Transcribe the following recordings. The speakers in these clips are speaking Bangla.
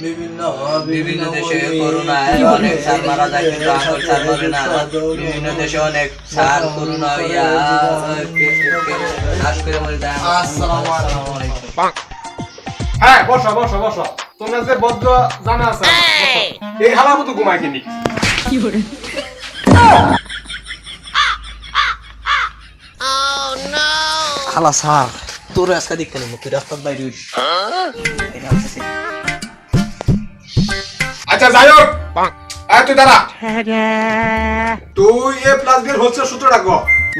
বিভিন্ন বিভিন্ন দেশে করোনায় অনেক সার মারা যায় কিন্তু আঙ্গুল সার মরে না। বিভিন্ন দেশে অনেক সার করোনা ইয়া কে- কে- নাশ করে মরে যায় আসসালামু আলাইকুম। হ্যাঁ বসো বসো বসো। তোমরা যে বদ্ধ জানা আছে এই! হালা মতো ঘুমাই কিনি। খালা সার তোর আজকে দেখতে নেই তুই রাস্তার বাইরে আচ্ছা যাই হোক আয় তুই দাঁড়া। তুই এ প্লাস বির হচ্ছে সূত্র রাখব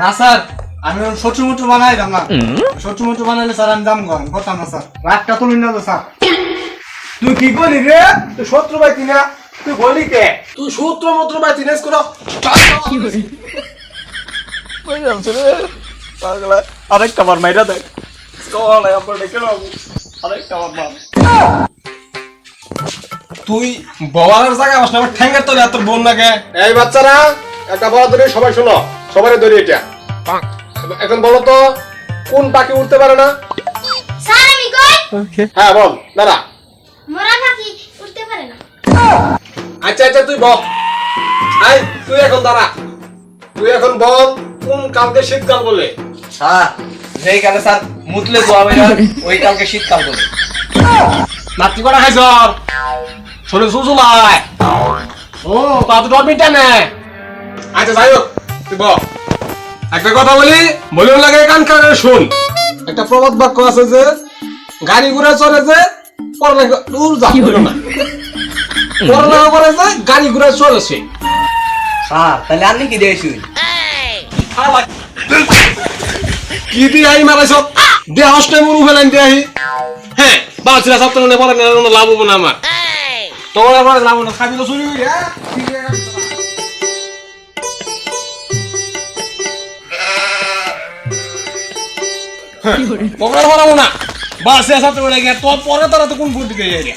না স্যার আমি ছোট্ট মুট্টু বানাই দাম না ছোট্ট মুট্টু বানাইলে স্যার আমি দাম কম। করতাম না স্যার। রাতটা তুলি না তো স্যার। তুই কি করলি রে? তুই শত্রু ভাই কিনা? তুই বলি কে? তুই সূত্র মন্ত্র ভাই চিনেস করো। আরেকটা বার মাইরা দেয় আরেকটা বার মার। তুই বওয়ার জায়গা আমার আমার ঠ্যাঙ্গের তোলে এত বোন নাকি এই বাচ্চারা একটা বড় ধরে সবাই শোনো সবাই ধরে এটা। এখন বলো তো কোন পাখি উঠতে পারে না? স্যার আমি কই? হ্যাঁ বল দাঁড়া। মোরা পাখি উঠতে পারে না। আচ্ছা আচ্ছা তুই বল। আই তুই এখন দাঁড়া। তুই এখন বল কোন কালকে শীতকাল বলে? স্যার যেই কালে স্যার মুতলে দোয়া বের হয়, ওই কালকে শীতকাল বলে। নাতি খাইছ শরীর সুসুলাই ও তা তো ডরমিটা নে। আচ্ছা যাই হোক তুই বল একটা কথা বলি বলিও লাগে কান কানে শুন। একটা প্রবাদ বাক্য আছে যে গাড়ি ঘুরে চলে যে পড়ালেখা দূর যা না? পড়ালেখা করে যে গাড়ি ঘুরে চলেছে স্যার তাহলে আপনি কি দিয়ে কি দিয়ে আই মারাইছ? দে হস্টে মুরু ফেলেন দিয়ে হ্যাঁ বালছিলা সব তো পড়ে না লাভ হব না আমার। তোমার আবার লাভ না খাবি তো চুরি হয়ে? তোমরা পারাবো না। বাসে সব তো তোর পরে তারা তো কোন বুদ্ধি দিয়ে